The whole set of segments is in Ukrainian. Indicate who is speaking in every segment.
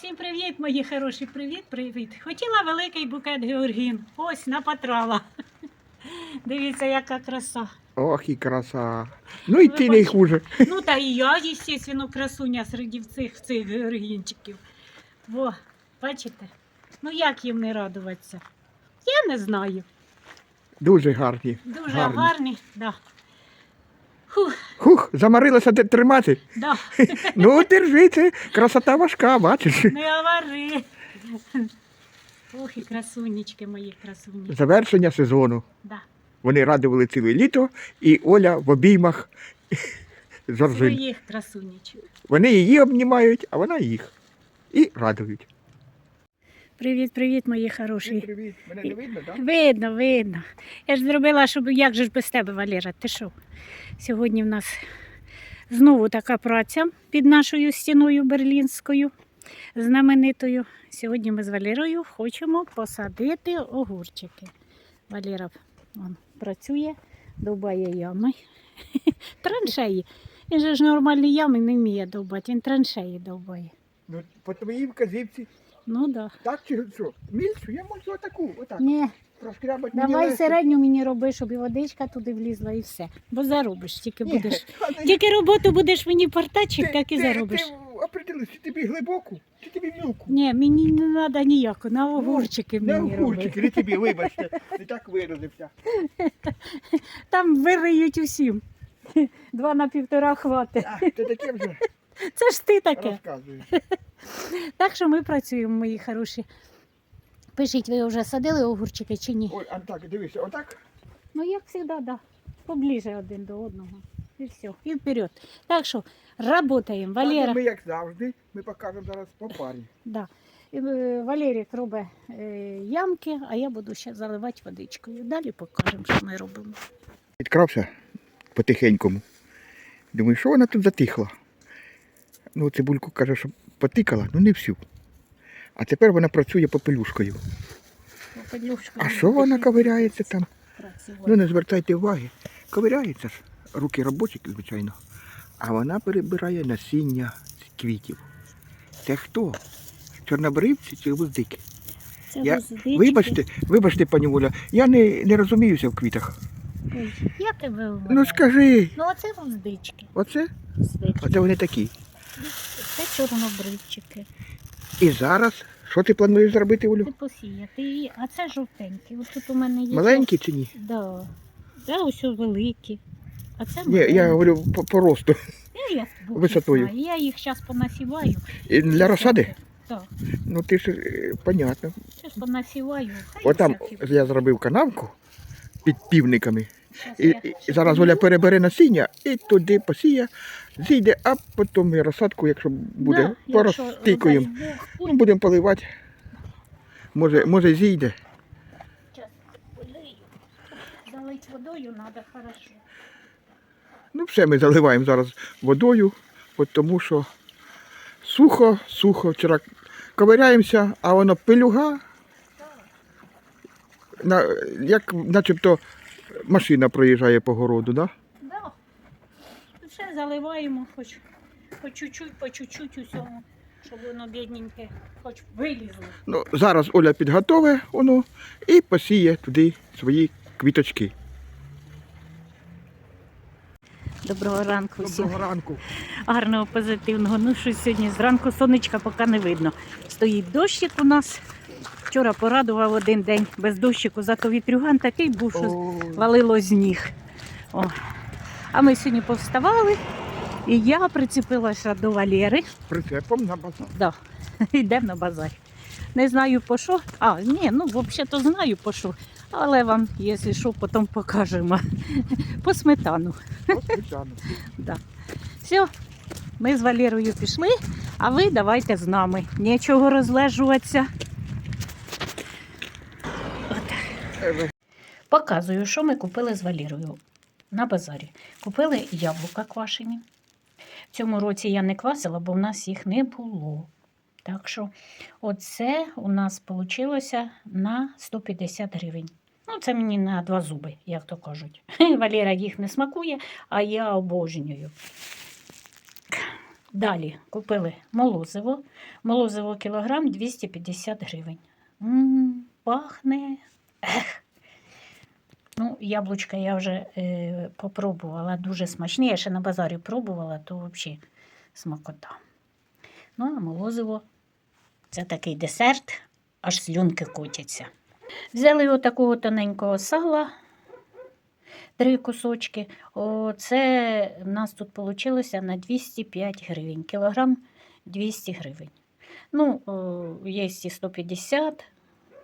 Speaker 1: Всім привіт, мої хороші, привіт, привіт. Хотіла великий букет георгін. Ось напатрала. Дивіться, яка краса.
Speaker 2: Ох, і краса. Ну і ти не хуже.
Speaker 1: Ну та і я, звісно, красуня серед цих, цих георгінчиків. Во, бачите? Ну як їм не радуватися? Я не знаю.
Speaker 2: Дуже гарні.
Speaker 1: Дуже
Speaker 2: Гарні.
Speaker 1: Да. Фух,
Speaker 2: Хух, замарилася ти тримати.
Speaker 1: да.
Speaker 2: Ну, держи, красота важка, бачиш.
Speaker 1: Не говори. Ох, і красунечки мої красуні.
Speaker 2: Завершення сезону.
Speaker 1: Да.
Speaker 2: Вони радували ціле літо, і Оля в обіймах Жоржин.
Speaker 1: Своїх красунечок.
Speaker 2: Вони її обнімають, а вона їх. І радують.
Speaker 1: Привіт, привіт, мої хороші.
Speaker 2: Привіт, мене не видно, так?
Speaker 1: Видно, видно. Я ж зробила, щоб як же ж без тебе, Валера, ти що? Сьогодні в нас знову така праця під нашою стіною берлінською, знаменитою. Сьогодні ми з Валерою хочемо посадити огурчики. Валера он, працює, довбає ями. Траншеї. Він же ж нормальні ями не вміє довбати, він траншеї довбає.
Speaker 2: Ну, по твоїй вказівці,
Speaker 1: Ну. Да.
Speaker 2: так чи що? Мільшу, я можу отаку, отак.
Speaker 1: Ні,
Speaker 2: Розкрябати мені
Speaker 1: Давай
Speaker 2: легше.
Speaker 1: середню мені роби, щоб і водичка туди влізла, і все. Бо заробиш, тільки
Speaker 2: Ні,
Speaker 1: будеш. Тільки роботу будеш мені портачик,
Speaker 2: Ти-
Speaker 1: так і
Speaker 2: ти-
Speaker 1: заробиш.
Speaker 2: Ти определись, чи тобі глибоку, чи тобі мілку.
Speaker 1: Ні, мені не треба ніяко, на огурчики
Speaker 2: Не
Speaker 1: мені
Speaker 2: огурчики,
Speaker 1: роби.
Speaker 2: не тобі, вибачте, не так виразився.
Speaker 1: Там вириють усім. Два на півтора хватить.
Speaker 2: А, ти таке вже
Speaker 1: Це ж ти таке.
Speaker 2: розказуєш.
Speaker 1: Так що ми працюємо, мої хороші. Пишіть, ви вже садили огурчики чи ні?
Speaker 2: Ой, а так, дивися, отак.
Speaker 1: Ну, як завжди, да. Поближе один до одного. І все, і вперед. Так що, працюємо. Валера.
Speaker 2: Ми, як завжди, ми покажемо зараз по парі.
Speaker 1: Да. Е, Валерій робить е, ямки, а я буду ще заливати водичкою. Далі покажемо, що ми робимо.
Speaker 2: Підкрався потихенькому. Думаю, що вона тут затихла? Ну, цибульку каже, що потикала, ну не всю. А тепер вона працює попелюшкою. А що вона ковиряється там? Ну не звертайте уваги. Ковиряється ж. Руки робочі, звичайно. А вона перебирає насіння з квітів. Це хто? Чорнобривці чи гвоздики? Я- Вибачте, вибачте, пані Оля, я не, не розуміюся в квітах.
Speaker 1: Я тебе
Speaker 2: Ну скажи,
Speaker 1: Ну, оце гвоздички.
Speaker 2: оце?
Speaker 1: Гвоздички.
Speaker 2: Оце вони такі.
Speaker 1: Це чорнобривчики.
Speaker 2: І зараз, що ти плануєш зробити, Олю?
Speaker 1: Це посіяти. її. А це жовтенькі. Ось тут у мене є.
Speaker 2: Маленькі чи ні?
Speaker 1: Да. Це ось великі. А це
Speaker 2: Ні, я говорю по, по росту.
Speaker 1: Я,
Speaker 2: висотою.
Speaker 1: Я їх зараз понасіваю.
Speaker 2: І Для розсади?
Speaker 1: Так.
Speaker 2: Ну ти ж е, понятно.
Speaker 1: Зараз понасіваю. Хай
Speaker 2: Отам
Speaker 1: всякі.
Speaker 2: я зробив канавку під півниками. І, і зараз Оля перебере насіння і туди посіє, зійде, а потім і розсадку, якщо буде,
Speaker 1: Да,
Speaker 2: порозтикуємо.
Speaker 1: якщо, Бог,
Speaker 2: Ну, будемо поливати. Може, може зійде.
Speaker 1: Полию. Залить водою треба хорошо.
Speaker 2: Ну, все ми заливаємо зараз водою, от тому що сухо, сухо. Вчора ковиряємося, а воно пилюга, на, як начебто машина проїжджає по городу, да?
Speaker 1: Да. Все заливаємо, хоч по чуть-чуть, по чуть-чуть усьому, щоб воно бідненьке, хоч вилізло.
Speaker 2: Ну, зараз Оля підготове воно і посіє туди свої квіточки.
Speaker 1: Доброго ранку всім.
Speaker 2: Доброго ранку.
Speaker 1: Гарного, позитивного. Ну що сьогодні зранку сонечка поки не видно. Стоїть дощик у нас. Вчора порадував один день без дощику, зато вітрюган такий був, що валило з ніг. О. А ми сьогодні повставали, і я прицепилася до Валєри.
Speaker 2: Прицепом на базар.
Speaker 1: Да. Йдемо на базар. Не знаю по що. А, ні, ну взагалі-то знаю по що. Але вам, якщо що, потім покажемо. По сметану.
Speaker 2: От, звичайно.
Speaker 1: Да. Все, ми з Валерою пішли, а ви давайте з нами. Нічого розлежуватися. От.
Speaker 2: Е,
Speaker 1: Показую, що ми купили з Валерою на базарі. Купили яблука квашені. В цьому році я не квасила, бо в нас їх не було. Так що оце у нас вийшло на 150 гривень. Ну, це мені на два зуби, як то кажуть. Валера їх не смакує, а я обожнюю. Далі купили молозиво. Молозиво кілограм 250 гривень. м пахне. Ну, яблучка я вже е, попробувала, дуже смачні. Я ще на базарі пробувала, то взагалі смакота. Ну, а молозиво це такий десерт, аж слюнки котяться. Взяли отакого тоненького сала, три кусочки. Оце в нас тут вийшло на 205 гривень. Кілограм 200 гривень. Ну, є і 150.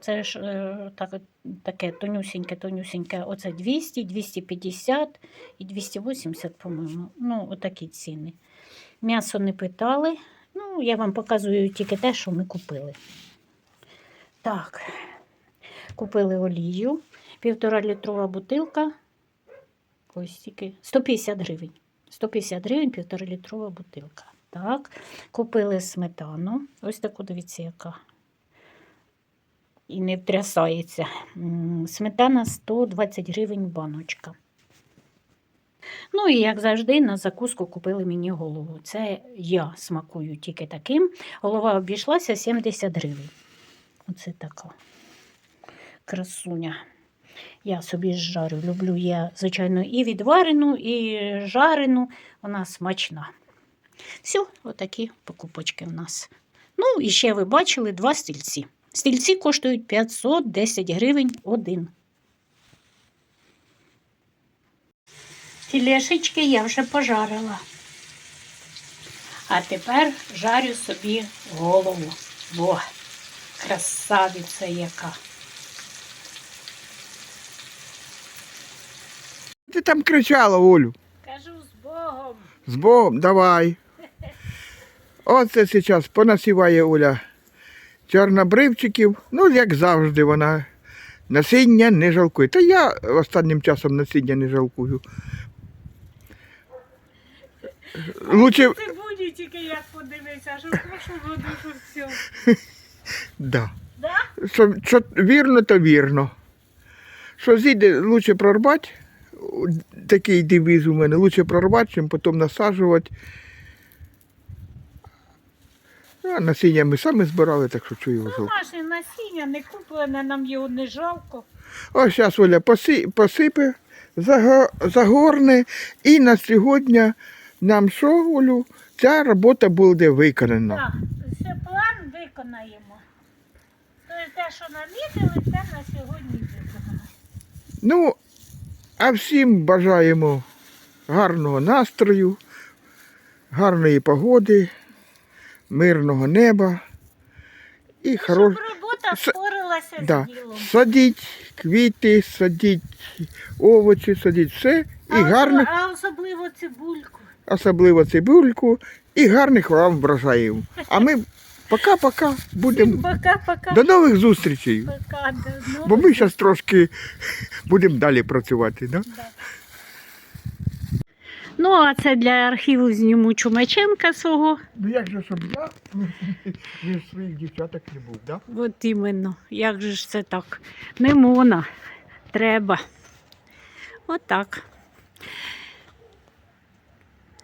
Speaker 1: Це ж е, так, таке тонюсіньке, тонюсіньке. Оце 200, 250 і 280, по-моєму. Ну, отакі ціни. М'ясо не питали. Ну, я вам показую тільки те, що ми купили. Так, купили олію, півтора літрова бутилка. Ось тільки 150 гривень. 150 гривень, півтора літрова бутилка. Так, купили сметану. Ось таку, дивіться, яка. І не втрясається. Сметана 120 гривень баночка. Ну і як завжди, на закуску купили мені голову. Це я смакую тільки таким. Голова обійшлася 70 гривень. Оце така красуня. Я собі жарю. Люблю я, звичайно, і відварену, і жарену. Вона смачна. Все, отакі покупочки в нас. Ну, і ще ви бачили два стільці. Стільці коштують 510 гривень один. Філешечки я вже пожарила. А тепер жарю собі голову. Во, красавиця яка.
Speaker 2: Ти там кричала, Олю.
Speaker 1: Кажу з Богом.
Speaker 2: З Богом, давай. Оце зараз понасіває Оля чорнобривчиків. Ну, як завжди, вона насіння не жалкує. Та я останнім часом насіння не жалкую. Лучше,
Speaker 1: Це буде тільки як подивитися, що в прошлому году, що в
Speaker 2: да.
Speaker 1: Да?
Speaker 2: Що, що вірно, то вірно. Що зійде, лучше прорвати. Такий девіз у мене. Лучше прорвати, чим потім насаджувати. А насіння ми самі збирали, так що чую його
Speaker 1: Ну,
Speaker 2: жалко.
Speaker 1: наше насіння не куплене, нам його не жалко.
Speaker 2: Ось зараз Оля поси, посипе, заго, загорне, і на сьогодні нам що, Олю, ця робота буде виконана.
Speaker 1: Так, все план виконаємо. Тобто те, що намітили, це на сьогодні виконано.
Speaker 2: Ну, а всім бажаємо гарного настрою, гарної погоди, мирного неба і хорош...
Speaker 1: Щоб робота
Speaker 2: С-
Speaker 1: спорилася
Speaker 2: Да.
Speaker 1: з ділом.
Speaker 2: Садіть квіти, садіть овочі, садіть все. І
Speaker 1: а,
Speaker 2: гарних,
Speaker 1: а особливо цибульку.
Speaker 2: особливо цибульку, і гарних вам врожаїв. А ми пока-пока будемо.
Speaker 1: Пока-пока.
Speaker 2: До нових зустрічей.
Speaker 1: Пока, до нових
Speaker 2: Бо ми зараз трошки будемо далі працювати. Да?
Speaker 1: Ну, а це для архіву зніму Чумаченка свого.
Speaker 2: Ну як же, щоб я між своїх дівчаток не був, да?
Speaker 1: От іменно. Як же ж це так? Не мона. Треба. Отак.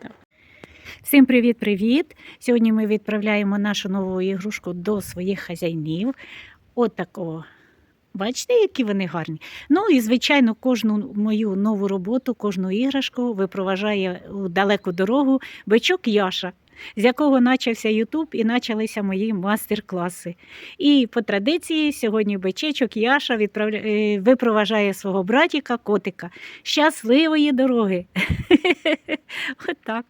Speaker 1: Так. Всім привіт-привіт! Сьогодні ми відправляємо нашу нову ігрушку до своїх хазяїнів. От такого. Бачите, які вони гарні. Ну і, звичайно, кожну мою нову роботу, кожну іграшку випроважає у далеку дорогу бичок Яша, з якого почався Ютуб і почалися мої мастер-класи. І по традиції сьогодні бичечок Яша відправля... е, випроважає свого братіка котика. Щасливої дороги! Отак.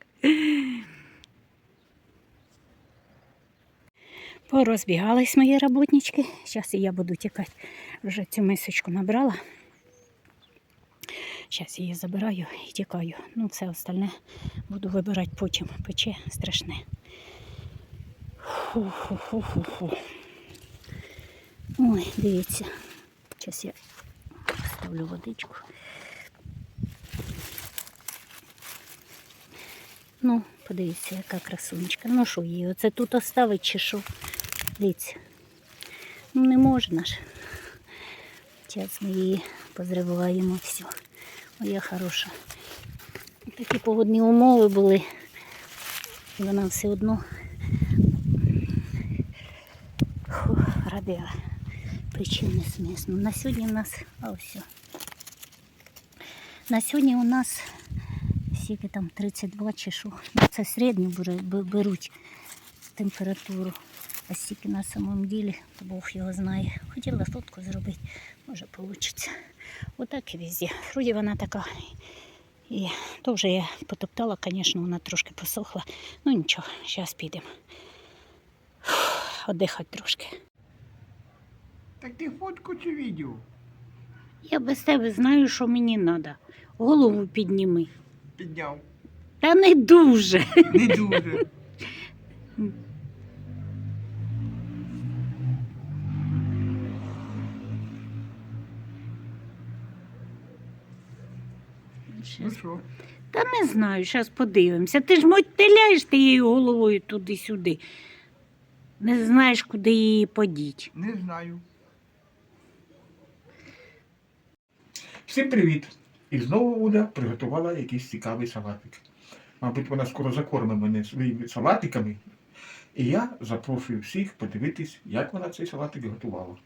Speaker 1: Порозбігались мої роботнички. Зараз я буду тікати. Вже цю мисочку набрала. Зараз її забираю і тікаю. Ну, це остальне буду вибирати потім. Пече страшне. Фу-фу-фу-фу-фу. Ой, дивіться. Зараз я ставлю водичку. Ну, подивіться, яка красунечка. Ну що її? Оце тут оставить чи що? Дивіться. Ну не можна ж. Зараз ми її позриваємо все. Моя хороша. Такі погодні умови були. Вона все одно радила печене смісно. На сьогодні у нас, а ось. На сьогодні у нас скільки там 32 чи що. Ну, Це середню беруть температуру. А стільки на самом ділі, то Бог його знає. Хотіла сотку зробити, може вийде. Отак і везде. Вроді вона така. І то вже я потоптала, звісно, вона трошки посохла. Ну нічого, зараз підемо. Одихати трошки.
Speaker 2: Так ти фотку чи відео?
Speaker 1: Я без тебе знаю, що мені треба. Голову підніми.
Speaker 2: Підняв.
Speaker 1: Та не дуже.
Speaker 2: Не дуже. Ну що?
Speaker 1: Та не знаю, зараз подивимося. Ти ж мотиляєш тією головою туди-сюди. Не знаєш, куди її подіть.
Speaker 2: Не знаю. Всім привіт! І знову Оля приготувала якийсь цікавий салатик. Мабуть, вона скоро закормить мене своїми салатиками. І я запрошую всіх подивитись, як вона цей салатик готувала.